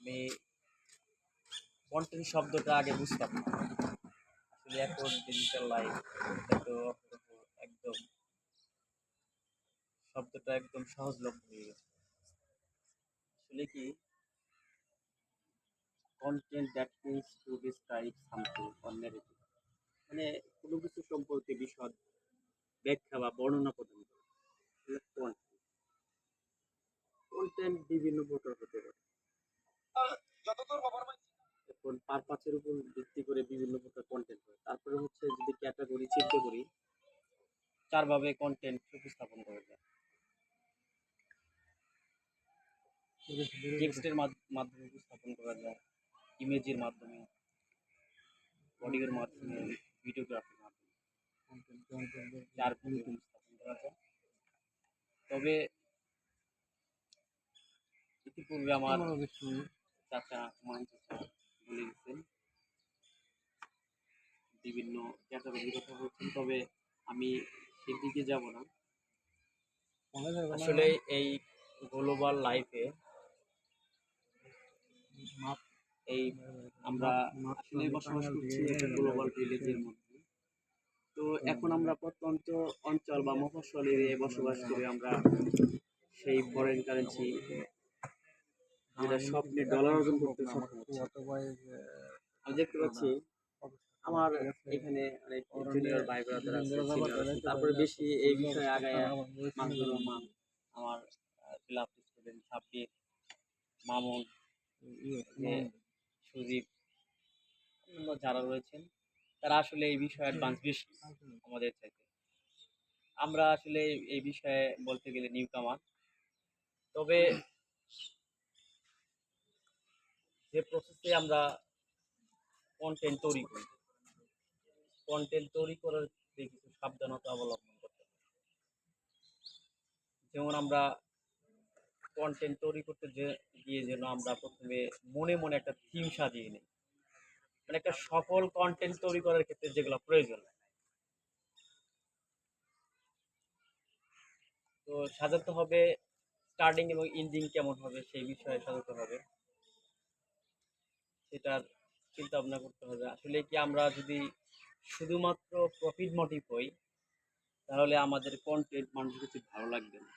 আমি কন্টেন্ট শব্দটা আগে বুঝতাম আসলে এখন ডিজিটাল লাইফ তো একদম শব্দটা একদম সহজলভ্য হয়ে গেছে। আসলে কি? Content that means to describe something or negative মানে কোনো কিছু সম্পর্কে বিশদ ব্যাখ্যা বা বর্ণনা প্রদান করা। কন্টেন্ট কন্টেন্ট বিভিন্ন প্রকার হতে পারে। এখন পারপাসের উপর ভিত্তি করে বিভিন্ন প্রকার কন্টেন্ট হয়। তারপরে হচ্ছে যদি ক্যাটাগরি চিন্তা করি, চারভাবে কন্টেন্ট উপস্থাপন করা যায়। টেক্সটের মাধ্যমে উপস্থাপন করা যায় ইমেজের মাধ্যমে অডিওর মাধ্যমে ভিডিওগ্রাফির মাধ্যমে। চারভাবে উপস্থাপন করা যায়। তবে ইতিপূর্বে আমার চাচা মান চাচা বলে গেছেন বিভিন্ন ক্যাটাগরির কথা বলছেন তবে আমি সেদিকে যাব না। আসলে এই গ্লোবাল লাইফে এই আমরা আসলে বসবাস করছি একটা গ্লোবাল ভিলেজের মধ্যে। তো এখন আমরা প্রত্যন্ত অঞ্চল বা মফস্বল এরিয়ায় বসবাস করে আমরা সেই ফরেন কারেন্সি যেটা স্বপ্নে ডলার অর্জন করতে সক্ষম আমি দেখতে পাচ্ছি আমার এখানে অনেক জুনিয়র ভাই তারপরে বেশি এই বিষয়ে আগায় মাহমুদুর আমার ক্লাব স্টুডেন্ট সাব্বির মামুন সুদীপ যারা রয়েছেন, তারা আসলে এই বিষয়ে অ্যাডভান্স বেশি আমাদের চাইতে। আমরা আসলে এই বিষয়ে বলতে গেলে নিউ কামার তবে যে প্রসেসে আমরা কন্টেন্ট তৈরি করি কন্টেন্ট তৈরি করার কিছু সাবধানতা অবলম্বন করতে যেমন আমরা কন্টেন্ট তৈরি করতে যে, গিয়ে যেন আমরা প্রথমে মনে মনে একটা থিম সাজিয়ে নিই। মানে একটা সফল কন্টেন্ট তৈরি করার ক্ষেত্রে যেগুলো প্রয়োজন। তো সাজাতে হবে স্টার্টিং এবং এন্ডিং কেমন হবে সেই বিষয়ে সাজাতে হবে। সেটার চিন্তা ভাবনা করতে হবে। আসলে কি আমরা যদি শুধুমাত্র প্রফিট মোটিভ হই, তাহলে আমাদের কন্টেন্ট মানুষের কাছে ভালো লাগবে না।